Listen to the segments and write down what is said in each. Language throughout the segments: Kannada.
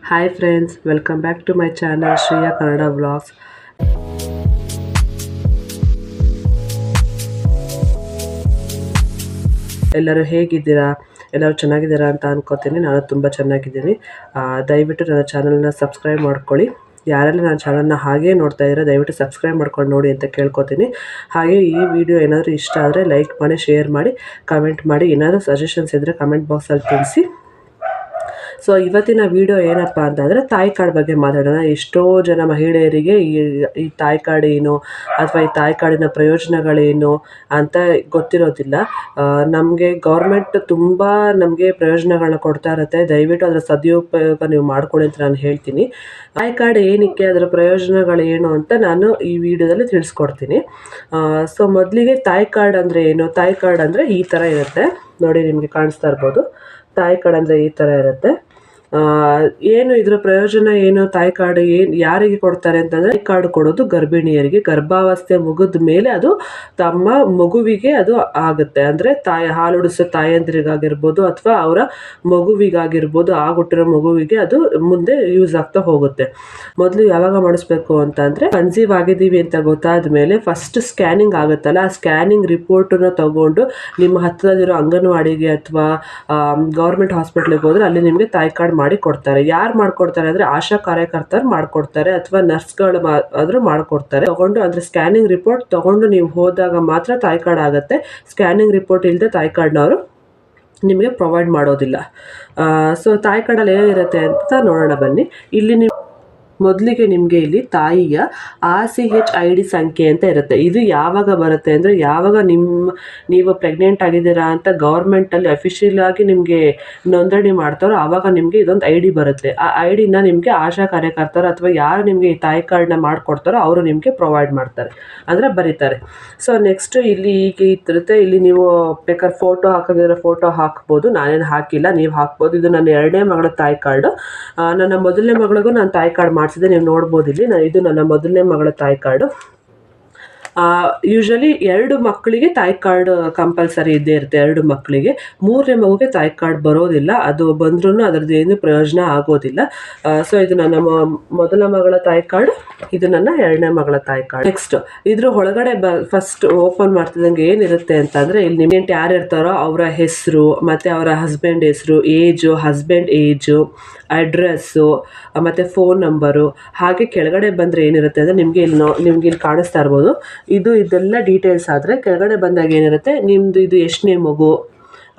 Hi friends welcome back to my channel Shreya Kannada vlogs ಎಲ್ಲರೂ ಹೇಗಿದ್ದೀರಾ? ಎಲ್ಲರೂ ಚೆನ್ನಾಗಿದ್ದೀರಾ ಅಂತ ಅನ್ಕೋತೀನಿ. ನಾನು ತುಂಬ ಚೆನ್ನಾಗಿದ್ದೀನಿ. ದಯವಿಟ್ಟು ನನ್ನ ಚಾನಲ್ನ ಸಬ್ಸ್ಕ್ರೈಬ್ ಮಾಡ್ಕೊಳ್ಳಿ. ಯಾರೆಲ್ಲ ನನ್ನ ಚಾನಲ್ನ ಹಾಗೇ ನೋಡ್ತಾ ಇದ್ದೀರಾ, ದಯವಿಟ್ಟು ಸಬ್ಸ್ಕ್ರೈಬ್ ಮಾಡ್ಕೊಂಡು ನೋಡಿ ಅಂತ ಕೇಳ್ಕೊತೀನಿ. ಹಾಗೆ ಈ ವಿಡಿಯೋ ಏನಾದರೂ ಇಷ್ಟ ಆದರೆ ಲೈಕ್ ಮಾಡಿ ಶೇರ್ ಮಾಡಿ ಕಮೆಂಟ್ ಮಾಡಿ. ಏನಾದರೂ ಸಜೆಷನ್ಸ್ ಇದ್ದರೆ ಕಮೆಂಟ್ ಬಾಕ್ಸಲ್ಲಿ ತಿಳಿಸಿ. ಸೊ ಇವತ್ತಿನ ವಿಡಿಯೋ ಏನಪ್ಪ ಅಂತಂದರೆ ತಾಯಿ ಕಾರ್ಡ್ ಬಗ್ಗೆ ಮಾತಾಡೋಣ. ಎಷ್ಟೋ ಜನ ಮಹಿಳೆಯರಿಗೆ ಈ ಈ ತಾಯಿ ಕಾರ್ಡ್ ಏನು ಅಥವಾ ಈ ತಾಯಿ ಕಾರ್ಡಿನ ಪ್ರಯೋಜನಗಳೇನು ಅಂತ ಗೊತ್ತಿರೋದಿಲ್ಲ. ನಮಗೆ ಗೌರ್ಮೆಂಟ್ ತುಂಬ ನಮಗೆ ಪ್ರಯೋಜನಗಳನ್ನ ಕೊಡ್ತಾ ಇರುತ್ತೆ. ದಯವಿಟ್ಟು ಅದರ ಸದುಪಯೋಗ ನೀವು ಮಾಡ್ಕೊಳ್ಳಿ ಅಂತ ನಾನು ಹೇಳ್ತೀನಿ. ತಾಯಿ ಕಾರ್ಡ್ ಏನಕ್ಕೆ ಅದರ ಪ್ರಯೋಜನಗಳೇನು ಅಂತ ನಾನು ಈ ವಿಡಿಯೋದಲ್ಲಿ ತಿಳಿಸ್ಕೊಡ್ತೀನಿ. ಸೊ ಮೊದಲಿಗೆ ತಾಯಿ ಕಾರ್ಡ್ ಅಂದರೆ ಏನು? ತಾಯಿ ಕಾರ್ಡ್ ಅಂದರೆ ಈ ಥರ ಇರುತ್ತೆ. ನೋಡಿ, ನಿಮಗೆ ಕಾಣಿಸ್ತಾ ಇರ್ಬೋದು. ತಾಯಿ ಕಡೆ ಅಂದರೆ ಈ ಥರ ಇರುತ್ತೆ. ಏನು ಇದರ ಪ್ರಯೋಜನ, ಏನು ತಾಯಿ ಕಾರ್ಡ್ ಏನು, ಯಾರಿಗೆ ಕೊಡ್ತಾರೆ ಅಂತಂದ್ರೆ ತಾಯಿ ಕಾರ್ಡ್ ಕೊಡೋದು ಗರ್ಭಿಣಿಯರಿಗೆ. ಗರ್ಭಾವಸ್ಥೆ ಮುಗಿದ ಮೇಲೆ ಅದು ತಮ್ಮ ಮಗುವಿಗೆ ಅದು ಆಗುತ್ತೆ. ಅಂದರೆ ತಾಯಿ, ಹಾಲುಡಿಸೋ ತಾಯಂದಿರಿಗಾಗಿರ್ಬೋದು ಅಥವಾ ಅವರ ಮಗುವಿಗಾಗಿರ್ಬೋದು ಆಗುಟ್ಟಿರೋ ಮಗುವಿಗೆ ಅದು ಮುಂದೆ ಯೂಸ್ ಆಗ್ತಾ ಹೋಗುತ್ತೆ. ಮೊದಲು ಯಾವಾಗ ಮಾಡಿಸ್ಬೇಕು ಅಂತ ಅಂದರೆ, ಕನ್ಸೀವ್ ಆಗಿದ್ದೀವಿ ಅಂತ ಗೊತ್ತಾದ ಮೇಲೆ ಫಸ್ಟ್ ಸ್ಕ್ಯಾನಿಂಗ್ ಆಗುತ್ತಲ್ಲ. ಆ ಸ್ಕ್ಯಾನಿಂಗ್ ರಿಪೋರ್ಟನ್ನು ತಗೊಂಡು ನಿಮ್ಮ ಹತ್ತಿರದಿರೋ ಅಂಗನವಾಡಿಗೆ ಅಥವಾ ಗೌರ್ಮೆಂಟ್ ಹಾಸ್ಪಿಟ್ಲಿಗೆ ಹೋದ್ರೆ ಅಲ್ಲಿ ನಿಮಗೆ ತಾಯಿ ಕಾರ್ಡ್ ಮಾಡಿ ಕೊಡ್ತಾರೆ ಯಾರು ಮಾಡ್ಕೊಡ್ತಾರೆ ಅಂದರೆ ಆಶಾ ಕಾರ್ಯಕರ್ತರು ಮಾಡ್ಕೊಡ್ತಾರೆ ಅಥವಾ ನರ್ಸ್ಗಳು ಆದರೂ ಮಾಡ್ಕೊಡ್ತಾರೆ. ತಗೊಂಡು ಅಂದರೆ ಸ್ಕ್ಯಾನಿಂಗ್ ರಿಪೋರ್ಟ್ ತಗೊಂಡು ನೀವು ಹೋದಾಗ ಮಾತ್ರ ತಾಯ್ ಕಾರ್ಡ್ ಆಗುತ್ತೆ. ಸ್ಕ್ಯಾನಿಂಗ್ ರಿಪೋರ್ಟ್ ಇಲ್ಲದೆ ತಾಯಿ ಕಾರ್ಡ್ನವರು ನಿಮಗೆ ಪ್ರೊವೈಡ್ ಮಾಡೋದಿಲ್ಲ. ಸೊ ತಾಯಿ ಕಾರ್ಡಲ್ಲಿ ಏನಿರುತ್ತೆ ಅಂತ ನೋಡೋಣ ಬನ್ನಿ. ಇಲ್ಲಿ ನೀವು ಮೊದಲಿಗೆ ನಿಮಗೆ ಇಲ್ಲಿ ತಾಯಿಯ R C H I D ಸಂಖ್ಯೆ ಅಂತ ಇರುತ್ತೆ. ಇದು ಯಾವಾಗ ಬರುತ್ತೆ ಅಂದರೆ ಯಾವಾಗ ನಿಮ್ಮ ನೀವು ಪ್ರೆಗ್ನೆಂಟ್ ಆಗಿದ್ದೀರಾ ಅಂತ ಗೌರ್ಮೆಂಟಲ್ಲಿ ಅಫಿಷಿಯಲ್ ಆಗಿ ನಿಮಗೆ ನೋಂದಣಿ ಮಾಡ್ತಾರೋ ಆವಾಗ ನಿಮಗೆ ಇದೊಂದು ಐ ಡಿ ಬರುತ್ತೆ. ಆ ಐ ಡಿನ ನಿಮಗೆ ಆಶಾ ಕಾರ್ಯಕರ್ತರು ಅಥವಾ ಯಾರು ನಿಮಗೆ ಈ ತಾಯಿ ಕಾರ್ಡ್ನ ಮಾಡಿಕೊಡ್ತಾರೋ ಅವರು ನಿಮಗೆ ಪ್ರೊವೈಡ್ ಮಾಡ್ತಾರೆ. ಅಂದರೆ ಬರೀತಾರೆ. ಸೊ ನೆಕ್ಸ್ಟ್ ಇಲ್ಲಿ ಈಗ ಇರುತ್ತೆ. ಇಲ್ಲಿ ನೀವು ಬೇಕಾದ್ರೆ ಫೋಟೋ ಹಾಕೋದಿದ್ರೆ ಫೋಟೋ ಹಾಕ್ಬೋದು. ನಾನೇನು ಹಾಕಿಲ್ಲ, ನೀವು ಹಾಕ್ಬೋದು. ಇದು ನನ್ನ ಎರಡನೇ ಮಗಳ ತಾಯಿ ಕಾರ್ಡು. ನನ್ನ ಮೊದಲನೇ ಮಗಳಿಗೂ ನಾನು ತಾಯಿ ಕಾರ್ಡ್ ಮಾಡಿಸಿದೆ ನೀವು ನೋಡ್ಬೋದು ಇಲ್ಲಿ. ಇದು ನನ್ನ ಮೊದಲನೇ ಮಗಳ ತಾಯಿ ಕಾರ್ಡು. ಯೂಶಲಿ ಎರಡು ಮಕ್ಕಳಿಗೆ ತಾಯಿ ಕಾರ್ಡ್ ಕಂಪಲ್ಸರಿ ಇದ್ದೇ ಇರುತ್ತೆ, ಎರಡು ಮಕ್ಕಳಿಗೆ. ಮೂರನೇ ಮಗುಗೆ ತಾಯಿ ಕಾರ್ಡ್ ಬರೋದಿಲ್ಲ, ಅದು ಬಂದ್ರೂ ಅದರದ್ದು ಏನು ಪ್ರಯೋಜನ ಆಗೋದಿಲ್ಲ. ಸೊ ಇದು ನನ್ನ ಮೊದಲ ಮಗಳ ತಾಯಿ ಕಾರ್ಡ್, ಇದು ನನ್ನ ಎರಡನೇ ಮಗಳ ತಾಯಿ ಕಾರ್ಡ್. ನೆಕ್ಸ್ಟ್ ಇದ್ರ ಒಳಗಡೆ ಬ ಫಸ್ಟ್ ಓಪನ್ ಮಾಡ್ತಿದ್ದಂಗೆ ಏನಿರುತ್ತೆ ಅಂತಂದರೆ, ಇಲ್ಲಿ ನಿಮ್ಗೆ ಯಾರು ಇರ್ತಾರೋ ಅವರ ಹೆಸರು, ಮತ್ತು ಅವರ ಹಸ್ಬೆಂಡ್ ಹೆಸರು ಏಜು ಹಸ್ಬೆಂಡ್ ಏಜು ಅಡ್ರೆಸ್ಸು ಮತ್ತು ಫೋನ್ ನಂಬರು, ಹಾಗೆ ಕೆಳಗಡೆ ಬಂದರೆ ಏನಿರುತ್ತೆ ಅಂದರೆ ನಿಮಗೆ ಇಲ್ಲಿ ನೋ ನಿಮ್ಗೆ ಇಲ್ಲಿ ಕಾಣಿಸ್ತಾ ಇರ್ಬೋದು. ಇದು ಇದೆಲ್ಲ ಡೀಟೇಲ್ಸ್ ಆದರೆ ಕೆಳಗಡೆ ಬಂದಾಗ ಏನಿರುತ್ತೆ ನಿಮ್ಮದು ಇದು ಎಷ್ಟನೇ ಮಗು,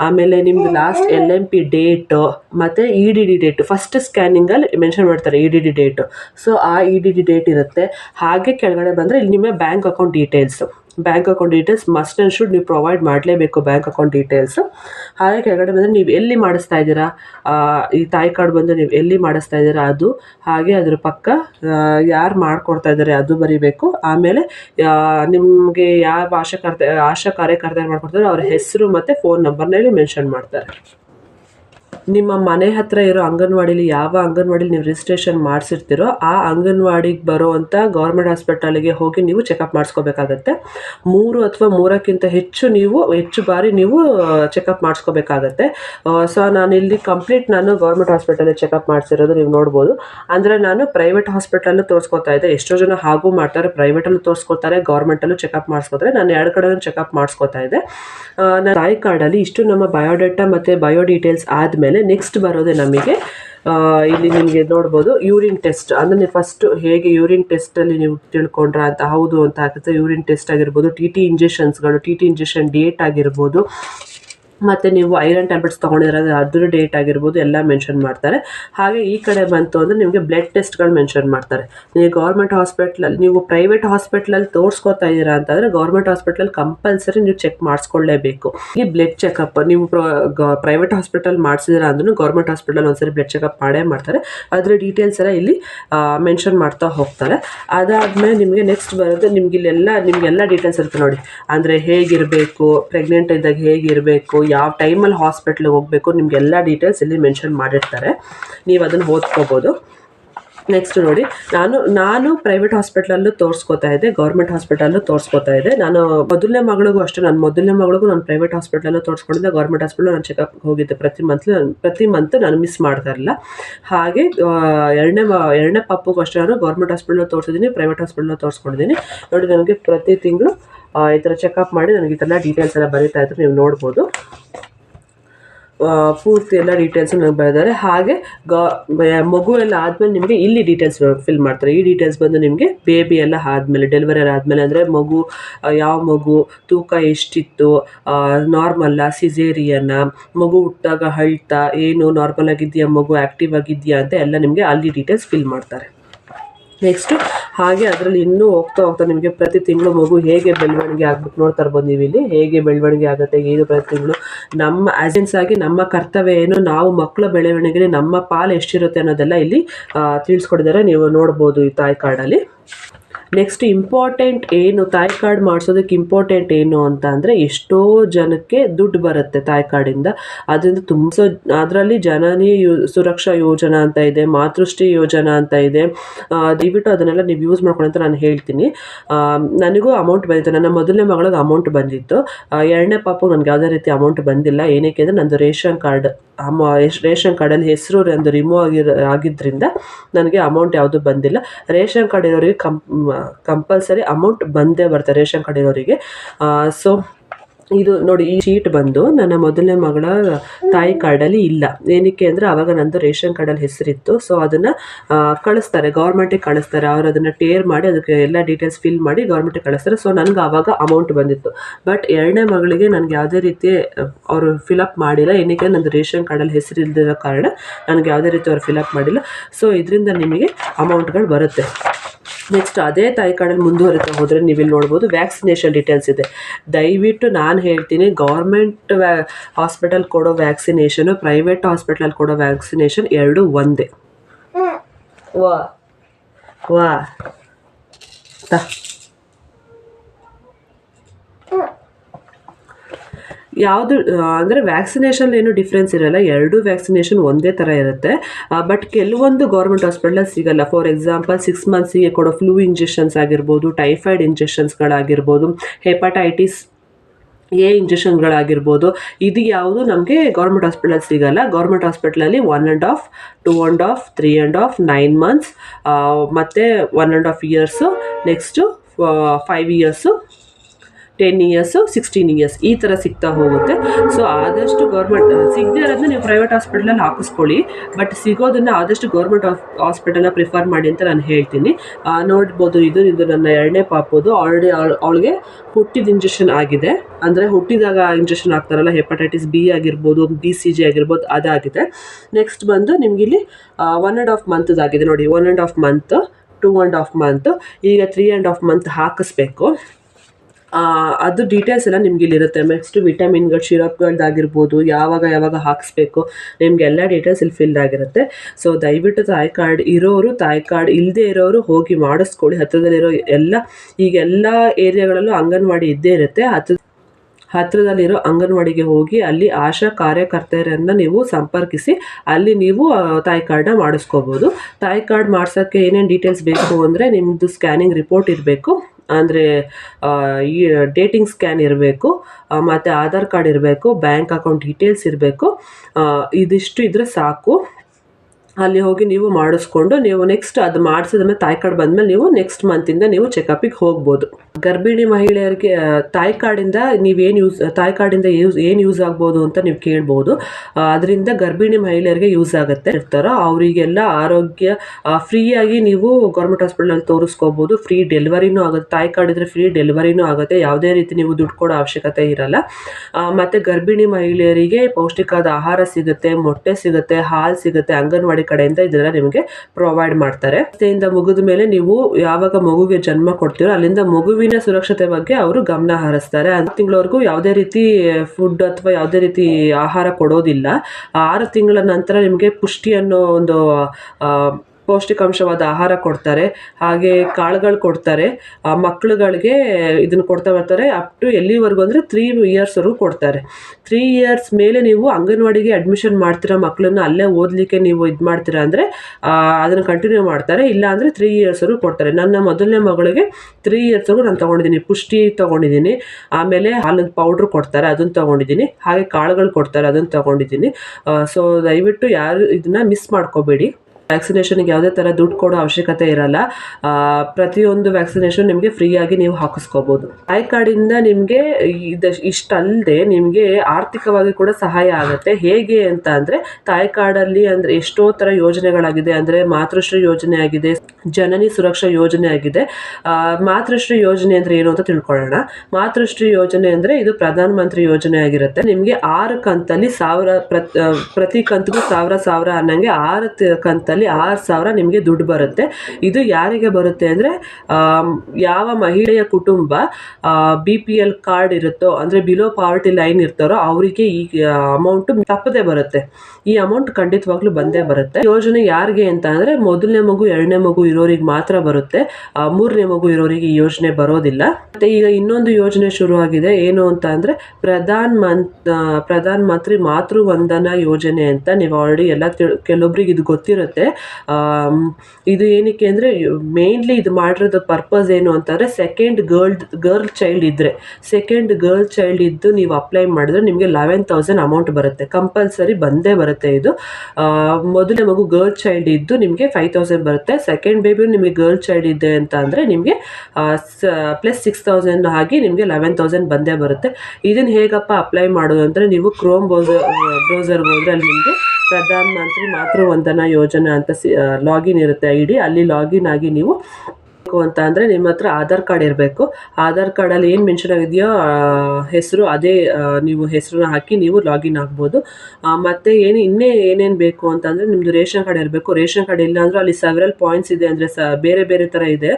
ಆಮೇಲೆ ನಿಮ್ಮದು last L M P date ಮತ್ತು E D D date first ಸ್ಕ್ಯಾನಿಂಗಲ್ಲಿ mention ಮಾಡ್ತಾರೆ E D D date so ಆ ಇ ಡಿ ಡಿ ಡೇಟ್ ಇರುತ್ತೆ. ಹಾಗೆ ಕೆಳಗಡೆ ಬಂದರೆ ಇಲ್ಲಿ ನಿಮ್ಮ bank account details bank account details must and should ನೀವು ಪ್ರೊವೈಡ್ ಮಾಡಲೇಬೇಕು ಬ್ಯಾಂಕ್ ಅಕೌಂಟ್ ಡೀಟೇಲ್ಸು. ಹಾಗೆ ಕೆಳಗಡೆ ಬಂದರೆ ನೀವು ಎಲ್ಲಿ ಮಾಡಿಸ್ತಾ ಇದ್ದೀರಾ? ಈ ತಾಯಿ ಕಾರ್ಡ್ ಬಂದು ನೀವು ಎಲ್ಲಿ ಮಾಡಿಸ್ತಾ ಇದ್ದೀರಾ ಅದು? ಹಾಗೆ ಅದ್ರ ಪಕ್ಕ ಯಾರು ಮಾಡಿಕೊಡ್ತಾ ಇದ್ದಾರೆ ಅದು ಬರೀಬೇಕು. ಆಮೇಲೆ ನಿಮಗೆ ಯಾವ ಆಶಾ ಕರ್ತ, ಆಶಾ ಕಾರ್ಯಕರ್ತರು ಮಾಡ್ಕೊಡ್ತಾರೆ ಅವ್ರ ಹೆಸರು ಮತ್ತು ಫೋನ್ ನಂಬರ್ನಲ್ಲಿ ಮೆನ್ಷನ್ ಮಾಡ್ತಾರೆ. ನಿಮ್ಮ ಮನೆ ಹತ್ರ ಇರೋ ಅಂಗನವಾಡಿಲಿ ಯಾವ ಅಂಗನವಾಡಿಲಿ ನೀವು ರಿಜಿಸ್ಟ್ರೇಷನ್ ಮಾಡಿಸಿರ್ತೀರೋ ಆ ಅಂಗನವಾಡಿಗೆ ಬರುವಂಥ ಗೌರ್ಮೆಂಟ್ ಹಾಸ್ಪಿಟಲಿಗೆ ಹೋಗಿ ನೀವು ಚೆಕಪ್ ಮಾಡಿಸ್ಕೋಬೇಕಾಗತ್ತೆ. ಮೂರು ಅಥವಾ ಮೂರಕ್ಕಿಂತ ಹೆಚ್ಚು ನೀವು, ಹೆಚ್ಚು ಬಾರಿ ನೀವು ಚೆಕಪ್ ಮಾಡಿಸ್ಕೋಬೇಕಾಗತ್ತೆ. ಸೊ ನಾನು ಇಲ್ಲಿ ಕಂಪ್ಲೀಟ್ ನಾನು ಗೌರ್ಮೆಂಟ್ ಹಾಸ್ಪಿಟಲಲ್ಲಿ ಚೆಕಪ್ ಮಾಡಿಸಿರೋದು ನೀವು ನೋಡ್ಬೋದು. ಅಂದರೆ ನಾನು ಪ್ರೈವೇಟ್ ಹಾಸ್ಪಿಟಲಲ್ಲೂ ತೋರಿಸ್ಕೊತಾ ಇದ್ದೆ. ಎಷ್ಟೋ ಜನ ಹಾಗೂ ಮಾಡ್ತಾರೆ ಪ್ರೈವೇಟಲ್ಲೂ ತೋರಿಸ್ಕೊತಾರೆ ಗೌರ್ಮೆಂಟಲ್ಲೂ ಚೆಕಪ್ ಮಾಡಿಸ್ಕೊತಾರೆ. ನಾನು ಎರಡು ಕಡೆಯೂ ಚೆಕಪ್ ಮಾಡಿಸ್ಕೊತಾ ಇದ್ದೆ. ನಾನು ತಾಯಿ ಕಾರ್ಡಲ್ಲಿ ಇಷ್ಟು ನಮ್ಮ ಬಯೋಡೇಟಾ ಮತ್ತು ಬಯೋ ಡೀಟೇಲ್ಸ್ ಆದಮೇಲೆ ನೆಕ್ಸ್ಟ್ ಬರೋದೇ ನಮಗೆ. ಇಲ್ಲಿ ನಿಮಗೆ ನೋಡ್ಬೋದು ಯೂರಿನ್ ಟೆಸ್ಟ್ ಅಂದರೆ ಫಸ್ಟು ಹೇಗೆ ಯೂರಿನ್ ಟೆಸ್ಟಲ್ಲಿ ನೀವು ತಿಳ್ಕೊಂಡ್ರ ಅಂತ, ಹೌದು ಅಂತ ಆಗುತ್ತೆ ಯೂರಿನ್ ಟೆಸ್ಟ್ ಆಗಿರ್ಬೋದು ಟಿ ಟಿ ಇಂಜೆಕ್ಷನ್ಸ್ಗಳು ಟಿ ಟಿ ಇಂಜೆಕ್ಷನ್ ಡೇಟ್ ಆಗಿರ್ಬೋದು. ಮತ್ತು ನೀವು ಐರನ್ ಟ್ಯಾಬ್ಲೆಟ್ಸ್ ತೊಗೊಂಡಿರೋದು ಅದ್ರ ಡೇಟ್ ಆಗಿರ್ಬೋದು ಎಲ್ಲ ಮೆನ್ಷನ್ ಮಾಡ್ತಾರೆ. ಹಾಗೆ ಈ ಕಡೆ ಬಂತು ಅಂದರೆ ನಿಮಗೆ ಬ್ಲಡ್ ಟೆಸ್ಟ್ಗಳು ಮೆನ್ಷನ್ ಮಾಡ್ತಾರೆ. ನೀವು ಗೌರ್ಮೆಂಟ್ ಹಾಸ್ಪಿಟ್ಲಲ್ಲಿ ನೀವು ಪ್ರೈವೇಟ್ ಹಾಸ್ಪಿಟ್ಲಲ್ಲಿ ತೋರಿಸ್ಕೊತಾ ಇದ್ದೀರಾ ಅಂತಂದರೆ ಗೌರ್ಮೆಂಟ್ ಹಾಸ್ಪಿಟ್ಲಲ್ಲಿ ಕಂಪಲ್ಸರಿ ನೀವು ಚೆಕ್ ಮಾಡಿಸ್ಕೊಳ್ಳೇಬೇಕು. ಈ ಬ್ಲಡ್ ಚೆಕಪ್ ನೀವು ಪ್ರೈವೇಟ್ ಹಾಸ್ಪಿಟಲ್ ಮಾಡಿಸಿದಿರ ಅಂದ್ರೂ ಗೌರ್ಮೆಂಟ್ ಹಾಸ್ಪಿಟಲ್ ಒಂದ್ಸರಿ ಬ್ಲಡ್ ಚೆಕಪ್ ಮಾಡೇ ಮಾಡ್ತಾರೆ. ಅದರ ಡೀಟೇಲ್ಸ್ ಎಲ್ಲ ಇಲ್ಲಿ ಮೆನ್ಷನ್ ಮಾಡ್ತಾ ಹೋಗ್ತಾರೆ. ಅದಾದಮೇಲೆ ನಿಮಗೆ ನೆಕ್ಸ್ಟ್ ಬರೋದು ನಿಮ್ಗೆ ಇಲ್ಲೆಲ್ಲ, ನಿಮಗೆಲ್ಲ ಡೀಟೇಲ್ಸ್ ಇರುತ್ತೆ ನೋಡಿ. ಅಂದರೆ ಹೇಗಿರಬೇಕು ಪ್ರೆಗ್ನೆಂಟ್ ಇದ್ದಾಗ ಹೇಗಿರಬೇಕು ಯಾವ ಟೈಮಲ್ಲಿ ಹಾಸ್ಪಿಟ್ಲಿಗೆ ಹೋಗಬೇಕು ನಿಮಗೆಲ್ಲ ಡೀಟೇಲ್ಸ್ ಇಲ್ಲಿ ಮೆನ್ಷನ್ ಮಾಡಿರ್ತಾರೆ. ನೀವು ಅದನ್ನು ಓದ್ಕೋಬೋದು. ನೆಕ್ಸ್ಟ್ ನೋಡಿ, ನಾನು ನಾನು ಪ್ರೈವೇಟ್ ಹಾಸ್ಪಿಟ್ಲಲ್ಲೂ ತೋರಿಸ್ಕೊತಾ ಇದ್ದೆ ಗೌರ್ಮೆಂಟ್ ಹಾಸ್ಪಿಟಲ್ಲೂ ತೋರಿಸ್ಕೊತಾ ಇದ್ದೆ. ನಾನು ಮೊದಲನೇ ಮಗಳಿಗೂ ಅಷ್ಟೇ, ನಾನು ಮೊದಲನೇ ಮಗಳಿಗೂ ನಾನು ಪ್ರೈವೇಟ್ ಹಾಸ್ಪಿಟಲಲ್ಲೂ ತೋರಿಸ್ಕೊಂಡಿದ್ದೆ ಗೌರ್ಮೆಂಟ್ ಹಾಸ್ಪಿಟಲ್ ನಾನು ಚೆಕಪ್ ಹೋಗಿದ್ದೆ ಪ್ರತಿ ಮಂತ್ ಪ್ರತಿ ಮಂತ್ ನಾನು ಮಿಸ್ ಮಾಡ್ತಾ ಇರಲಿಲ್ಲ. ಹಾಗೆ ಎರಡನೇ ಎರಡನೇ ಪಾಪಗೂ ಅಷ್ಟೇ ನಾನು ಗೌರ್ಮೆಂಟ್ ಹಾಸ್ಪಿಟಲ್ ತೋರಿಸಿದ್ದೀನಿ ಪ್ರೈವೇಟ್ ಹಾಸ್ಪಿಟಲ್ ತೋರಿಸ್ಕೊಂಡಿದ್ದೀನಿ. ನೋಡಿ, ನನಗೆ ಪ್ರತಿ ತಿಂಗಳು ಈ ಥರ ಚೆಕಪ್ ಮಾಡಿ ನನಗೆ ಈ ಥರ ಡೀಟೇಲ್ಸ್ ಎಲ್ಲ ಬರೀತಾ ಇದ್ರು ನೀವು ನೋಡ್ಬೋದು. ಪೂರ್ತಿ ಎಲ್ಲ ಡೀಟೇಲ್ಸ್ ನನಗೆ ಬರೆದಾರೆ ಹಾಗೆ ಗ ಮಗು ಎಲ್ಲ ಆದಮೇಲೆ ನಿಮಗೆ ಇಲ್ಲಿ ಡೀಟೇಲ್ಸ್ ಫಿಲ್ ಮಾಡ್ತಾರೆ. ಈ ಡೀಟೇಲ್ಸ್ ಬಂದು ನಿಮಗೆ ಬೇಬಿ ಎಲ್ಲ ಆದಮೇಲೆ ಡೆಲಿವರಿ ಆದ್ಮೇಲೆ ಆದಮೇಲೆ ಅಂದರೆ ಮಗು ಯಾವ ಮಗು, ತೂಕ ಎಷ್ಟಿತ್ತು ನಾರ್ಮಲ್ಲ ಸಿಸೇರಿಯನ್ನ ಮಗು ಹುಟ್ಟಾಗ ಅಳ್ತಾ, ಏನು ನಾರ್ಮಲ್ ಆಗಿದೆಯಾ, ಮಗು ಆ್ಯಕ್ಟಿವ್ ಆಗಿದೆಯಾ ಅಂತ ಎಲ್ಲ ನಿಮಗೆ ಅಲ್ಲಿ ಡೀಟೇಲ್ಸ್ ಫಿಲ್ ಮಾಡ್ತಾರೆ. ನೆಕ್ಸ್ಟು ಹಾಗೆ ಅದರಲ್ಲಿ ಇನ್ನೂ ಹೋಗ್ತಾ ಹೋಗ್ತಾ ನಿಮಗೆ ಪ್ರತಿ ತಿಂಗಳು ಮಗು ಹೇಗೆ ಬೆಳವಣಿಗೆ ಆಗ್ಬೇಕು ನೋಡ್ತಾ ಇರ್ಬೋದು ಇಲ್ಲಿ ಹೇಗೆ ಬೆಳವಣಿಗೆ ಆಗುತ್ತೆ, ಏನು ಪ್ರತಿ ತಿಂಗಳು. ನಮ್ಮ ಆಸೆನ್ಸ್ ಆಗಿ ನಮ್ಮ ಕರ್ತವ್ಯ ಏನು, ನಾವು ಮಕ್ಕಳ ಬೆಳವಣಿಗೆಲಿ ನಮ್ಮ ಪಾಲು ಎಷ್ಟಿರುತ್ತೆ ಅನ್ನೋದೆಲ್ಲ ಇಲ್ಲಿ ತಿಳಿಸ್ಕೊಡಿದ್ದಾರೆ. ನೀವು ನೋಡ್ಬೋದು ಈ ತಾಯಿ ಕಾರ್ಡಲ್ಲಿ ನೆಕ್ಸ್ಟ್ ಇಂಪಾರ್ಟೆಂಟ್ ಏನು, ತಾಯಿ ಕಾರ್ಡ್ ಮಾಡಿಸೋದಕ್ಕೆ ಇಂಪಾರ್ಟೆಂಟ್ ಏನು ಅಂತ ಅಂದರೆ ಎಷ್ಟೋ ಜನಕ್ಕೆ ದುಡ್ಡು ಬರುತ್ತೆ ತಾಯಿ ಕಾರ್ಡಿಂದ ಅದರಿಂದ ತುಂಬ ಅದರಲ್ಲಿ ಜನನಿ ಸುರಕ್ಷಾ ಯೋಜನಾ ಅಂತ ಇದೆ ಮಾತೃಷ್ಟಿ ಯೋಜನಾ ಅಂತ ಇದೆ. ದಯವಿಟ್ಟು ಅದನ್ನೆಲ್ಲ ನೀವು ಯೂಸ್ ಮಾಡ್ಕೊಳ್ಳಿ ಅಂತ ನಾನು ಹೇಳ್ತೀನಿ. ನನಗೂ ಅಮೌಂಟ್ ಬಂದಿತ್ತು, ನನ್ನ ಮೊದಲನೇ ಮಗಳಿಗೆ ಅಮೌಂಟ್ ಬಂದಿತ್ತು. ಎರಡನೇ ಪಾಪು ನನಗೆ ಯಾವುದೇ ರೀತಿ ಅಮೌಂಟ್ ಬಂದಿಲ್ಲ. ಏನಕ್ಕೆ ಅಂದರೆ ನಂದು ರೇಷನ್ ಕಾರ್ಡ್, ಅಮ ರೇಷನ್ ಕಾರ್ಡಲ್ಲಿ ಹೆಸರು ಒಂದು ರಿಮೂವ್ ಆಗಿರೋ, ಆಗಿದ್ದರಿಂದ ನನಗೆ ಅಮೌಂಟ್ ಯಾವುದು ಬಂದಿಲ್ಲ. ರೇಷನ್ ಕಾರ್ಡ್ ಇರೋರಿಗೆ ಕಂ ಕಂಪಲ್ಸರಿ ಅಮೌಂಟ್ ಬಂದೇ ಬರ್ತದೆ ರೇಷನ್ ಕಾರ್ಡ್ ಇರೋರಿಗೆ. ಸೊ ಇದು ನೋಡಿ, ಈ ಶೀಟ್ ಬಂದು ನನ್ನ ಮೊದಲನೇ ಮಗಳ ತಾಯಿ ಕಾರ್ಡಲ್ಲಿ ಇಲ್ಲ. ಏನಕ್ಕೆ ಅಂದರೆ ಆವಾಗ ನಂದು ರೇಷನ್ ಕಾರ್ಡಲ್ಲಿ ಹೆಸರಿತ್ತು. ಸೊ ಅದನ್ನು ಕಳಿಸ್ತಾರೆ ಗೌರ್ಮೆಂಟಿಗೆ ಕಳಿಸ್ತಾರೆ. ಅವ್ರು ಅದನ್ನು ಟೇರ್ ಮಾಡಿ, ಅದಕ್ಕೆ ಎಲ್ಲ ಡೀಟೇಲ್ಸ್ ಫಿಲ್ ಮಾಡಿ ಗೌರ್ಮೆಂಟಿಗೆ ಕಳಿಸ್ತಾರೆ. ಸೊ ನನಗೆ ಆವಾಗ ಅಮೌಂಟ್ ಬಂದಿತ್ತು. ಬಟ್ ಎರಡನೇ ಮಗಳಿಗೆ ನನಗೆ ಯಾವುದೇ ರೀತಿ, ಅವರು ಫಿಲಪ್ ಮಾಡಿಲ್ಲ. ಏನಕ್ಕೆ, ನಂದು ರೇಷನ್ ಕಾರ್ಡಲ್ಲಿ ಹೆಸರು ಇಲ್ದಿರೋ ಕಾರಣ ನನಗೆ ಯಾವುದೇ ರೀತಿ ಅವ್ರು ಫಿಲಪ್ ಮಾಡಿಲ್ಲ. ಸೊ ಇದರಿಂದ ನಿಮಗೆ ಅಮೌಂಟ್ಗಳು ಬರುತ್ತೆ. ನೆಕ್ಸ್ಟ್ ಅದೇ ತಾಯಿ ಮುಂದುವರಿತಾ ಹೋದರೆ ನೀವಿಲ್ಲಿ ನೋಡ್ಬೋದು ವ್ಯಾಕ್ಸಿನೇಷನ್ ಡೀಟೇಲ್ಸ್ ಇದೆ. ದಯವಿಟ್ಟು ನಾನು ಹೇಳ್ತೀನಿ ಗೌರ್ಮೆಂಟ್ ವ್ಯಾ ಹಾಸ್ಪಿಟಲ್ ಕೊಡೋ ವ್ಯಾಕ್ಸಿನೇಷನು ಪ್ರೈವೇಟ್ ಹಾಸ್ಪಿಟಲಲ್ಲಿ ಕೊಡೋ ವ್ಯಾಕ್ಸಿನೇಷನ್ ಎರಡು ಒಂದೇ. ವಾ. ವಾ. ತ. ಯಾವುದು ಅಂದರೆ ವ್ಯಾಕ್ಸಿನೇಷನ್ ಏನು ಡಿಫ್ರೆನ್ಸ್ ಇರಲ್ಲ. ಎರಡೂ ವ್ಯಾಕ್ಸಿನೇಷನ್ ಒಂದೇ ಥರ ಇರುತ್ತೆ. ಬಟ್ ಕೆಲವೊಂದು ಗೌರ್ಮೆಂಟ್ ಹಾಸ್ಪಿಟಲಲ್ಲಿ ಸಿಗಲ್ಲ. ಫಾರ್ ಎಕ್ಸಾಂಪಲ್ ಸಿಕ್ಸ್ ಮಂತ್ಸಿಗೆ ಕೊಡೋ ಫ್ಲೂ ಇಂಜೆಕ್ಷನ್ಸ್ ಆಗಿರ್ಬೋದು ಟೈಫಾಯ್ಡ್ ಇಂಜೆಕ್ಷನ್ಸ್ಗಳಾಗಿರ್ಬೋದು ಹೆಪಟೈಟಿಸ್ ಎ ಇಂಜೆಕ್ಷನ್ಗಳಾಗಿರ್ಬೋದು ಇದು ಯಾವುದು ನಮಗೆ ಗೌರ್ಮೆಂಟ್ ಹಾಸ್ಪಿಟಲಲ್ಲಿ ಸಿಗಲ್ಲ. ಗೌರ್ಮೆಂಟ್ ಹಾಸ್ಪಿಟ್ಲಲ್ಲಿ one and half two and half three and half nine months ಮತ್ತು one and half years next five years ten years sixteen years ಈ ಥರ ಸಿಗ್ತಾ ಹೋಗುತ್ತೆ. ಸೊ ಆದಷ್ಟು ಗೌರ್ಮೆಂಟ್ ಸಿಗದೇ ಇರೋದನ್ನ ನೀವು ಪ್ರೈವೇಟ್ ಹಾಸ್ಪಿಟಲಲ್ಲಿ ಹಾಕಿಸ್ಕೊಳ್ಳಿ. ಬಟ್ ಸಿಗೋದನ್ನು ಆದಷ್ಟು ಗೌರ್ಮೆಂಟ್ ಹಾಸ್ಪಿಟಲ್ನ ಪ್ರಿಫರ್ ಮಾಡಿ ಅಂತ ನಾನು ಹೇಳ್ತೀನಿ. ನೋಡ್ಬೋದು, ಇದು ಇದು ನನ್ನ ಎರಡನೇ ಪಾಪದು. ಆಲ್ರೆಡಿ ಅವಳಿಗೆ ಹುಟ್ಟಿದ ಇಂಜೆಕ್ಷನ್ ಆಗಿದೆ. ಅಂದರೆ ಹುಟ್ಟಿದಾಗ ಇಂಜೆಕ್ಷನ್ ಆಗ್ತಾರಲ್ಲ ಹೆಪಟೈಟಿಸ್ ಬಿ ಆಗಿರ್ಬೋದು ಬಿ ಸಿ ಜಿ ಆಗಿರ್ಬೋದು, ಅದಾಗಿದೆ. ನೆಕ್ಸ್ಟ್ ಬಂದು ನಿಮಗಿಲ್ಲಿ ಒನ್ ಆ್ಯಂಡ್ ಹಾಫ್ ಮಂತ್ದಾಗಿದೆ ನೋಡಿ. One and half month two and half month ಈಗ ತ್ರೀ ಆ್ಯಂಡ್ ಹಾಫ್ ಮಂತ್ ಹಾಕಿಸ್ಬೇಕು. ಅದು ಡೀಟೇಲ್ಸ್ ಎಲ್ಲ ನಿಮ್ಗೆ ಇಲ್ಲಿರುತ್ತೆ ನೆಕ್ಸ್ಟ್ ವಿಟಮಿನ್ಗಳು ಶಿರಪ್ಗಳದ್ದಾಗಿರ್ಬೋದು ಯಾವಾಗ ಯಾವಾಗ ಹಾಕಿಸ್ಬೇಕು, ನಿಮ್ಗೆ ಎಲ್ಲ ಡೀಟೇಲ್ಸ್ ಇಲ್ಲಿ ಫಿಲ್ ಆಗಿರುತ್ತೆ. ಸೊ ದಯವಿಟ್ಟು ತಾಯಿ ಕಾರ್ಡ್ ಇರೋರು, ತಾಯಿ ಕಾರ್ಡ್ ಇಲ್ಲದೆ ಇರೋರು ಹೋಗಿ ಮಾಡಿಸ್ಕೊಳ್ಳಿ. ಹತ್ತಿರದಲ್ಲಿರೋ ಎಲ್ಲ ಈಗ ಎಲ್ಲ ಏರಿಯಾಗಳಲ್ಲೂ ಅಂಗನವಾಡಿ ಇದ್ದೇ ಇರುತ್ತೆ. ಹತ್ರ ಹತ್ತಿರದಲ್ಲಿರೋ ಅಂಗನವಾಡಿಗೆ ಹೋಗಿ ಅಲ್ಲಿ ಆಶಾ ಕಾರ್ಯಕರ್ತೆಯರನ್ನು ನೀವು ಸಂಪರ್ಕಿಸಿ, ಅಲ್ಲಿ ನೀವು ತಾಯಿ ಕಾರ್ಡ್ನ ಮಾಡಿಸ್ಕೋಬೋದು. ತಾಯಿ ಕಾರ್ಡ್ ಮಾಡ್ಸೋಕ್ಕೆ ಏನೇನು ಡೀಟೇಲ್ಸ್ ಬೇಕು ಅಂದರೆ ನಿಮ್ಮದು ಸ್ಕ್ಯಾನಿಂಗ್ ರಿಪೋರ್ಟ್ ಇರಬೇಕು. ಅಂದರೆ ಈ ಡೇಟಿಂಗ್ ಸ್ಕ್ಯಾನ್ ಇರಬೇಕು ಮತ್ತು ಆಧಾರ್ ಕಾರ್ಡ್ ಇರಬೇಕು ಬ್ಯಾಂಕ್ ಅಕೌಂಟ್ ಡೀಟೇಲ್ಸ್ ಇರಬೇಕು. ಇದಿಷ್ಟು ಇದ್ದರೆ ಸಾಕು. ಅಲ್ಲಿ ಹೋಗಿ ನೀವು ಮಾಡಿಸ್ಕೊಂಡು ನೀವು ನೆಕ್ಸ್ಟ್ ಅದು ಮಾಡಿಸಿದ ಮೇಲೆ ತಾಯಿ ಕಾರ್ಡ್ ಬಂದಮೇಲೆ ನೀವು ನೆಕ್ಸ್ಟ್ ಮಂತಿಂದ ನೀವು ಚೆಕಪಿಗೆ ಹೋಗ್ಬೋದು. ಗರ್ಭಿಣಿ ಮಹಿಳೆಯರಿಗೆ ತಾಯಿ ಕಾರ್ಡಿಂದ ನೀವೇನು ಯೂಸ್ ತಾಯಿ ಕಾರ್ಡಿಂದ ಯೂಸ್ ಏನು ಯೂಸ್ ಆಗ್ಬೋದು ಅಂತ ನೀವು ಕೇಳ್ಬೋದು. ಅದರಿಂದ ಗರ್ಭಿಣಿ ಮಹಿಳೆಯರಿಗೆ ಯೂಸ್ ಆಗುತ್ತೆ ಇರ್ತಾರೋ ಅವರಿಗೆಲ್ಲ ಆರೋಗ್ಯ ಫ್ರೀಯಾಗಿ ನೀವು ಗೌರ್ಮೆಂಟ್ ಹಾಸ್ಪಿಟಲಲ್ಲಿ ತೋರಿಸ್ಕೋಬೋದು. ಫ್ರೀ ಡೆಲಿವರಿನೂ ಆಗುತ್ತೆ. ತಾಯಿ ಕಾರ್ಡ್ ಇದ್ರೆ ಫ್ರೀ ಡೆಲಿವರಿನೂ ಆಗುತ್ತೆ. ಯಾವುದೇ ರೀತಿ ನೀವು ದುಡ್ಡು ಕೊಡೋ ಅವಶ್ಯಕತೆ ಇರಲ್ಲ. ಮತ್ತೆ ಗರ್ಭಿಣಿ ಮಹಿಳೆಯರಿಗೆ ಪೌಷ್ಟಿಕಾದ ಆಹಾರ ಸಿಗುತ್ತೆ, ಮೊಟ್ಟೆ ಸಿಗುತ್ತೆ, ಹಾಲು ಸಿಗುತ್ತೆ, ಅಂಗನವಾಡಿ ಕಡೆಯಿಂದ ಇದೆಲ್ಲ ನಿಮಗೆ ಪ್ರೊವೈಡ್ ಮಾಡ್ತಾರೆ. ರಸ್ತೆಯಿಂದ ಮುಗಿದ ಮೇಲೆ ನೀವು ಯಾವಾಗ ಮಗುಗೆ ಜನ್ಮ ಕೊಡ್ತೀರೋ ಅಲ್ಲಿಂದ ಮಗುವಿನ ಸುರಕ್ಷತೆ ಬಗ್ಗೆ ಅವರು ಗಮನ ಹರಿಸ್ತಾರೆ. ಆರು ತಿಂಗಳವರೆಗೂ ಯಾವುದೇ ರೀತಿ ಫುಡ್ ಅಥವಾ ಯಾವುದೇ ರೀತಿ ಆಹಾರ ಕೊಡೋದಿಲ್ಲ. ಆರು ತಿಂಗಳ ನಂತರ ನಿಮಗೆ ಪುಷ್ಟಿ ಅನ್ನೋ ಒಂದು ಪೌಷ್ಟಿಕಾಂಶವಾದ ಆಹಾರ ಕೊಡ್ತಾರೆ. ಹಾಗೆ ಕಾಳುಗಳು ಕೊಡ್ತಾರೆ. ಮಕ್ಳುಗಳಿಗೆ ಇದನ್ನು ಕೊಡ್ತಾ ಬರ್ತಾರೆ. ಅಪ್ ಟು ಎಲ್ಲಿವರೆಗೂ ಅಂದರೆ ತ್ರೀ ಇಯರ್ಸ್ವರೆಗೂ ಕೊಡ್ತಾರೆ. ತ್ರೀ ಇಯರ್ಸ್ ಮೇಲೆ ನೀವು ಅಂಗನವಾಡಿಗೆ ಅಡ್ಮಿಷನ್ ಮಾಡ್ತೀರಾ ಮಕ್ಕಳನ್ನ ಅಲ್ಲೇ ಓದಲಿಕ್ಕೆ ನೀವು ಇದು ಮಾಡ್ತೀರಾ ಅಂದರೆ ಅದನ್ನು ಕಂಟಿನ್ಯೂ ಮಾಡ್ತಾರೆ. ಇಲ್ಲ ಅಂದರೆ ತ್ರೀ ಇಯರ್ಸ್ವರೆಗೂ ಕೊಡ್ತಾರೆ. ನನ್ನ ಮೊದಲನೇ ಮಗಳಿಗೆ ತ್ರೀ ಇಯರ್ಸ್ವರೆಗೂ ನಾನು ತೊಗೊಂಡಿದ್ದೀನಿ. ಪುಷ್ಟಿ ತೊಗೊಂಡಿದ್ದೀನಿ. ಆಮೇಲೆ ಹಾಲಿನ ಪೌಡ್ರ್ ಕೊಡ್ತಾರೆ, ಅದನ್ನು ತೊಗೊಂಡಿದ್ದೀನಿ. ಹಾಗೆ ಕಾಳುಗಳು ಕೊಡ್ತಾರೆ, ಅದನ್ನು ತೊಗೊಂಡಿದ್ದೀನಿ. ಸೊ ದಯವಿಟ್ಟು ಯಾರು ಇದನ್ನ ಮಿಸ್ ಮಾಡ್ಕೋಬೇಡಿ. ವ್ಯಾಕ್ಸಿನೇಷನ್ಗೆ ಯಾವುದೇ ಥರ ದುಡ್ಡು ಕೊಡೋ ಅವಶ್ಯಕತೆ ಇರಲ್ಲ. ಪ್ರತಿಯೊಂದು ವ್ಯಾಕ್ಸಿನೇಷನ್ ನಿಮಗೆ ಫ್ರೀಯಾಗಿ ನೀವು ಹಾಕಿಸ್ಕೋಬೋದು. ಐ ಕಾರ್ಡಿಂದ ನಿಮಗೆ ಇಷ್ಟಲ್ಲದೆ ನಿಮಗೆ ಆರ್ಥಿಕವಾಗಿ ಕೂಡ ಸಹಾಯ ಆಗುತ್ತೆ. ಹೇಗೆ ಅಂತ ಅಂದರೆ, ತಾಯಿ ಕಾರ್ಡಲ್ಲಿ ಅಂದರೆ ಎಷ್ಟೋ ಥರ ಯೋಜನೆಗಳಾಗಿದೆ. ಅಂದರೆ ಮಾತೃಶ್ರೀ ಯೋಜನೆ ಆಗಿದೆ, ಜನನಿ ಸುರಕ್ಷಾ ಯೋಜನೆ ಆಗಿದೆ. ಮಾತೃಶ್ರೀ ಯೋಜನೆ ಅಂದರೆ ಏನು ಅಂತ ತಿಳ್ಕೊಳ್ಳೋಣ. ಮಾತೃಶ್ರೀ ಯೋಜನೆ ಅಂದರೆ ಇದು ಪ್ರಧಾನ ಮಂತ್ರಿ ಯೋಜನೆ ಆಗಿರುತ್ತೆ. ನಿಮಗೆ ಆರು ಕಂತಲ್ಲಿ ಸಾವಿರ ಪ್ರತ್- ಕಂತಿಗೂ ಸಾವಿರ ಸಾವಿರ ಅನ್ನಂಗೆ ಆರು ತ- ಕಂತಲ್ಲಿ ಆರು ಸಾವಿರ ನಿಮಗೆ ದುಡ್ಡು ಬರುತ್ತೆ. ಇದು ಯಾರಿಗೆ ಬರುತ್ತೆ ಅಂದರೆ ಯಾವ ಮಹಿಳೆಯ ಕುಟುಂಬ ಬಿ ಪಿ ಎಲ್ ಕಾರ್ಡ್ ಇರುತ್ತೋ, ಅಂದರೆ ಬಿಲೋ ಪಾವರ್ಟಿ ಲೈನ್ ಇರ್ತಾರೋ, ಅವರಿಗೆ ಈ ಅಮೌಂಟ್ ತಪ್ಪದೆ ಬರುತ್ತೆ. ಈ ಅಮೌಂಟ್ ಖಂಡಿತವಾಗ್ಲೂ ಬಂದೇ ಬರುತ್ತೆ. ಯೋಜನೆ ಯಾರಿಗೆ ಅಂತ ಅಂದರೆ, ಮೊದಲನೇ ಮಗು, ಎರಡನೇ ಮಗು ಇರೋರಿಗೆ ಮಾತ್ರ ಬರುತ್ತೆ. ಮೂರನೇ ಮಗು ಇರೋರಿಗೆ ಈ ಯೋಜನೆ ಬರೋದಿಲ್ಲ. ಮತ್ತೆ ಈಗ ಇನ್ನೊಂದು ಯೋಜನೆ ಶುರುವಾಗಿದೆ. ಏನು ಅಂತ ಅಂದರೆ, ಪ್ರಧಾನ್ ಮಂತ್ ಪ್ರಧಾನ ಮಂತ್ರಿ ಮಾತೃ ವಂದನಾ ಯೋಜನೆ ಅಂತ ನೀವು ಆಲ್ರೆಡಿ ಎಲ್ಲ ತಿಳ್ ಇದು ಗೊತ್ತಿರುತ್ತೆ. ಆಮ್, ಇದು ಏನಕ್ಕೆ ಅಂದರೆ ಮೇನ್ಲಿ ಇದು ಮಾಡಿರೋದು ಪರ್ಪಸ್ ಏನು ಅಂತಂದರೆ ಸೆಕೆಂಡ್ ಗರ್ಲ್ ಗರ್ಲ್ ಚೈಲ್ಡ್ ಇದ್ದರೆ ಸೆಕೆಂಡ್ ಗರ್ಲ್ ಚೈಲ್ಡ್ ಇದ್ದು ನೀವು ಅಪ್ಲೈ ಮಾಡಿದ್ರೆ ನಿಮಗೆ ಲೆವೆನ್ ತೌಸಂಡ್ ಅಮೌಂಟ್ ಬರುತ್ತೆ. ಕಂಪಲ್ಸರಿ ಬಂದೇ ಬರುತ್ತೆ ಇದು. ಮೊದಲನೇ ಮಗು ಗರ್ಲ್ ಚೈಲ್ಡ್ ಇದ್ದು ನಿಮಗೆ ಫೈವ್ ತೌಸಂಡ್ ಬರುತ್ತೆ. ಸೆಕೆಂಡ್ ಬೇಬಿ ನಿಮಗೆ ಗರ್ಲ್ ಚೈಲ್ಡ್ ಇದೆ ಅಂತ ಅಂದರೆ ನಿಮಗೆ ಪ್ಲಸ್ ಸಿಕ್ಸ್ ತೌಸಂಡ್ ಆಗಿ ನಿಮಗೆ ಲೆವೆನ್ ತೌಸಂಡ್ ಬಂದೇ ಬರುತ್ತೆ. ಇದನ್ನು ಹೇಗಪ್ಪ ಅಪ್ಲೈ ಮಾಡೋದು ಅಂದರೆ ನೀವು ಕ್ರೋಮ್ ಬ್ರೌಸರ್ ಬ್ರೌಸರ್ಗೆ ಹೋದರೆ ಅಲ್ಲಿ ನಿಮಗೆ ಪ್ರಧಾನ ಮಂತ್ರಿ ಮಾತೃ ವಂದನಾ ಯೋಜನಾ ಅಂತ ಲಾಗಿನ್ ಇರುತ್ತೆ ಐ ಡಿ ಅಲ್ಲಿ ಲಾಗಿನ್ ಆಗಿ ನೀವು ಬೇಕು ಅಂತ ಅಂದರೆ ನಿಮ್ಮ ಹತ್ರ ಆಧಾರ್ ಕಾರ್ಡ್ ಇರಬೇಕು. ಆಧಾರ್ ಕಾರ್ಡಲ್ಲಿ ಏನು ಮೆನ್ಷನ್ ಆಗಿದೆಯೋ ಹೆಸರು ಅದೇ ನೀವು ಹೆಸರನ್ನ ಹಾಕಿ ನೀವು ಲಾಗಿನ್ ಆಗ್ಬೋದು. ಮತ್ತು ಏನು, ಇನ್ನೇ ಏನೇನು ಬೇಕು ಅಂತಂದರೆ ನಿಮ್ಮದು ರೇಷನ್ ಕಾರ್ಡ್ ಇರಬೇಕು. ರೇಷನ್ ಕಾರ್ಡ್ ಇಲ್ಲ ಅಂದರೆ ಅಲ್ಲಿ ಸೆವೆರಲ್ ಪಾಯಿಂಟ್ಸ್ ಇದೆ ಅಂದರೆ ಸ, ಬೇರೆ ಬೇರೆ ಥರ ಇದೆ.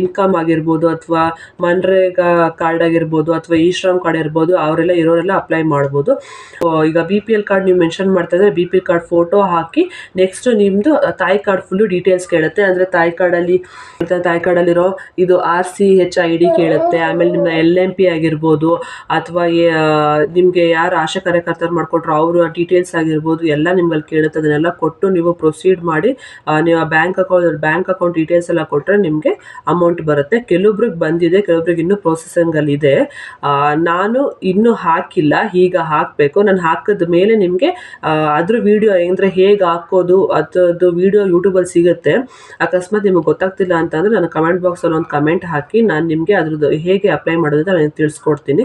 ಇನ್ಕಮ್ ಆಗಿರ್ಬೋದು ಅಥವಾ ಮನ್ರೇಗಾ ಕಾರ್ಡ್ ಆಗಿರ್ಬೋದು ಅಥವಾ ಇ ಶ್ರಮ್ ಕಾರ್ಡ್ ಇರ್ಬೋದು, ಅವರೆಲ್ಲ ಇರೋರೆಲ್ಲ ಅಪ್ಲೈ ಮಾಡ್ಬೋದು. ಈಗ ಬಿ ಪಿ ಎಲ್ ಕಾರ್ಡ್ ನೀವು ಮೆನ್ಷನ್ ಮಾಡ್ತಾ ಇದ್ರೆ B P L card photo ಹಾಕಿ ನೆಕ್ಸ್ಟ್ ನಿಮ್ಮದು ತಾಯಿ ಕಾರ್ಡ್ ಫುಲ್ಲು ಡೀಟೇಲ್ಸ್ ಕೇಳುತ್ತೆ. ಅಂದರೆ ತಾಯಿ ಕಾರ್ಡಲ್ಲಿ ತಾಯಿ ಕಾರ್ಡಲ್ಲಿರೋ ಇದು R C H I D ಕೇಳುತ್ತೆ. ಆಮೇಲೆ ನಿಮ್ಮ ಎಲ್ ಎಂ ಪಿ ಆಗಿರ್ಬೋದು ಅಥವಾ ನಿಮಗೆ ಯಾರು ಆಶಾ ಕಾರ್ಯಕರ್ತರು ಮಾಡಿಕೊಟ್ರು ಅವರ ಡೀಟೇಲ್ಸ್ ಆಗಿರ್ಬೋದು ಎಲ್ಲ ನಿಮ್ಮಲ್ಲಿ ಕೇಳುತ್ತೆ. ಅದನ್ನೆಲ್ಲ ಕೊಟ್ಟು ನೀವು ಪ್ರೊಸೀಡ್ ಮಾಡಿ ನೀವು bank account bank account details ಎಲ್ಲ ಕೊಟ್ಟರೆ ನಿಮಗೆ ಅಮೌಂಟ್ ಬರುತ್ತೆ. ಕೆಲವೊಬ್ರಿಗೆ ಬಂದಿದೆ, ಕೆಲವೊಬ್ರಿಗೆ ಇನ್ನೂ ಪ್ರೊಸೆಸಿಂಗಲ್ಲಿ ಇದೆ. ನಾನು ಇನ್ನೂ ಹಾಕಿಲ್ಲ. ಈಗ ಹಾಕಬೇಕು. ನಾನು ಹಾಕಿದ ಮೇಲೆ ನಿಮಗೆ ಅದ್ರ ವೀಡಿಯೋ ಅಂದರೆ ಹೇಗೆ ಹಾಕೋದು, ಅದ್ರದ್ದು ವಿಡಿಯೋ ಯೂಟ್ಯೂಬಲ್ಲಿ ಸಿಗುತ್ತೆ. ಅಕಸ್ಮಾತ್ ನಿಮಗೆ ಗೊತ್ತಾಗ್ತಿಲ್ಲ ಅಂತಂದರೆ ನಾನು ಕಮೆಂಟ್ ಬಾಕ್ಸಲ್ಲಿ ಒಂದು ಕಮೆಂಟ್ ಹಾಕಿ, ನಾನು ನಿಮಗೆ ಅದ್ರದ್ದು ಹೇಗೆ ಅಪ್ಲೈ ಮಾಡೋದು ನಾನು ತಿಳಿಸ್ಕೊಡ್ತೀನಿ.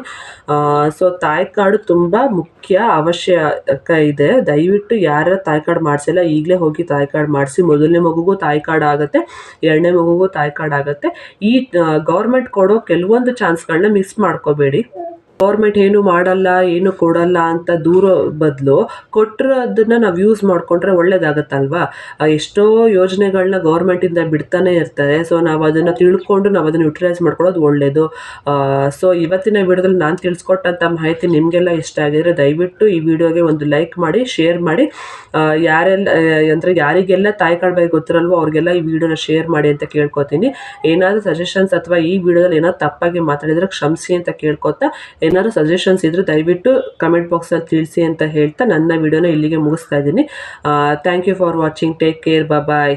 ಸೊ ತಾಯಿ ಕಾರ್ಡು ತುಂಬ ಮುಖ್ಯ ಅವಶ್ಯಕ ಇದೆ. ದಯವಿಟ್ಟು ಯಾರ ತಾಯಿ ಕಾರ್ಡ್ ಮಾಡಿಸಿಲ್ಲ, ಈಗಲೇ ಹೋಗಿ ತಾಯಿ ಕಾರ್ಡ್ ಮಾಡಿಸಿ. ಮೊದಲನೇ ಮಗುಗೂ ತಾಯಿ ಕಾರ್ಡ್ ಆಗುತ್ತೆ, ಎರಡನೇ ಮಗುಗೂ ತಾಯಿ ಕಾರ್ಡ್ ಆಗುತ್ತೆ. ಈ ಗೌರ್ಮೆಂಟ್ ಕೊಡೋ ಕೆಲವೊಂದು ಚಾನ್ಸ್ಗಳನ್ನ ಮಿಸ್ ಮಾಡ್ಕೋಬೇಡಿ. ಗೌರ್ಮೆಂಟ್ ಏನು ಮಾಡಲ್ಲ, ಏನು ಕೊಡಲ್ಲ ಅಂತ ದೂರ ಬದಲು ಕೊಟ್ಟಿರೋದನ್ನ ನಾವು ಯೂಸ್ ಮಾಡಿಕೊಂಡ್ರೆ ಒಳ್ಳೇದಾಗತ್ತಲ್ವಾ? ಎಷ್ಟೋ ಯೋಜನೆಗಳನ್ನ ಗೌರ್ಮೆಂಟಿಂದ ಬಿಡ್ತಾನೆ ಇರ್ತಾರೆ. ಸೊ ನಾವು ಅದನ್ನು ತಿಳ್ಕೊಂಡು ನಾವು ಅದನ್ನು ಯುಟಿಲೈಸ್ ಮಾಡ್ಕೊಳ್ಳೋದು ಒಳ್ಳೆಯದು ಸೊ ಇವತ್ತಿನ ವಿಡಿಯೋದಲ್ಲಿ ನಾನು ತಿಳಿಸ್ಕೊಟ್ಟಂಥ ಮಾಹಿತಿ ನಿಮಗೆಲ್ಲ ಇಷ್ಟ ಆಗಿದ್ರೆ ದಯವಿಟ್ಟು ಈ ವಿಡಿಯೋಗೆ ಒಂದು ಲೈಕ್ ಮಾಡಿ ಶೇರ್ ಮಾಡಿ. ಯಾರೆಲ್ಲ, ಅಂದರೆ ಯಾರಿಗೆಲ್ಲ ತಾಯಿ ಬಗ್ಗೆ ಗೊತ್ತಿರಲ್ವೋ ಅವ್ರಿಗೆಲ್ಲ ಈ ವಿಡಿಯೋನ ಶೇರ್ ಮಾಡಿ ಅಂತ ಕೇಳ್ಕೊತೀನಿ. ಏನಾದರೂ ಸಜೆಷನ್ಸ್ ಅಥವಾ ಈ ವಿಡಿಯೋದಲ್ಲಿ ಏನಾದ್ರು ತಪ್ಪಾಗಿ ಮಾತಾಡಿದ್ರೆ ಕ್ಷಮಿಸಿ ಅಂತ ಕೇಳ್ಕೊತಾ ಏನಾದ್ರು ಸಜೆಷನ್ಸ್ ಇದ್ದರೆ ದಯವಿಟ್ಟು ಕಮೆಂಟ್ ಬಾಕ್ಸಲ್ಲಿ ತಿಳಿಸಿ ಅಂತ ಹೇಳ್ತಾ ನನ್ನ ವಿಡಿಯೋನ ಇಲ್ಲಿಗೆ ಮುಗಿಸ್ತಾ ಇದ್ದೀನಿ. Thank you for watching take care bye